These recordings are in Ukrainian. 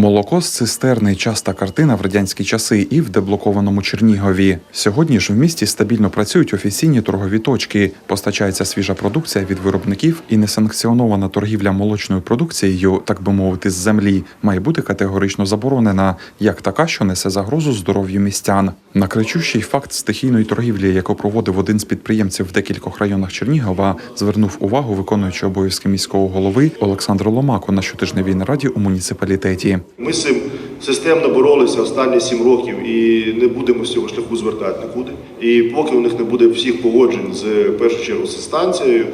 Молоко з цистерни часта картина в радянські часи і в деблокованому Чернігові. Сьогодні ж в місті стабільно працюють офіційні торгові точки, постачається свіжа продукція від виробників і несанкціонована торгівля молочною продукцією, так би мовити, з землі, має бути категорично заборонена, як така, що несе загрозу здоров'ю містян. На кричущий факт стихійної торгівлі, яку проводив один з підприємців в декількох районах Чернігова, звернув увагу виконуючий обов'язки міського голови Олександр Ломако на щотижневій нараді у муніципалітеті. Ми з цим системно боролися останні сім років і не будемо з цього шляху звертати нікуди. І поки у них не буде всіх погоджень з першу чергу з станцією,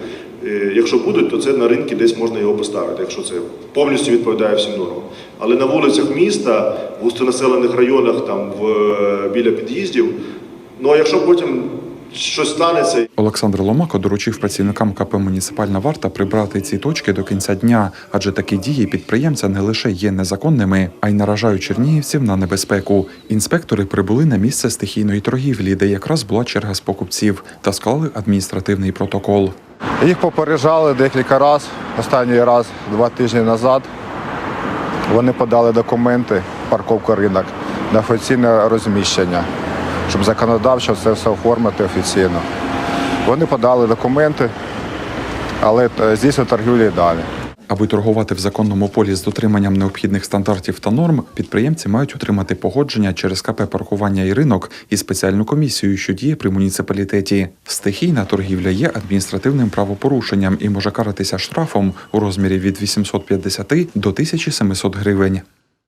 е, якщо будуть, то це на ринку десь можна його поставити, якщо це повністю відповідає всім нормам. Але на вулицях міста, в густонаселених районах, там в е, біля під'їздів, ну а якщо потім щось станеться, Олександр Ломако доручив працівникам КП «Муніципальна варта прибрати ці точки до кінця дня, адже такі дії підприємця не лише є незаконними, а й наражають чернігівців на небезпеку. Інспектори прибули на місце стихійної торгівлі, де якраз була черга з покупців, та склали адміністративний протокол. Їх попереджали декілька разів. Останній раз два тижні назад. Вони подали документи, парковка ринок на офіційне розміщення, щоб законодавчо це все оформити офіційно. Вони подали документи, але е, здійснюють торгівлю далі. Аби торгувати в законному полі з дотриманням необхідних стандартів та норм, підприємці мають отримати погодження через КП паркування і ринок і спеціальну комісію, що діє при муніципалітеті. Стихійна торгівля є адміністративним правопорушенням і може каратися штрафом у розмірі від 850 до 1700 гривень.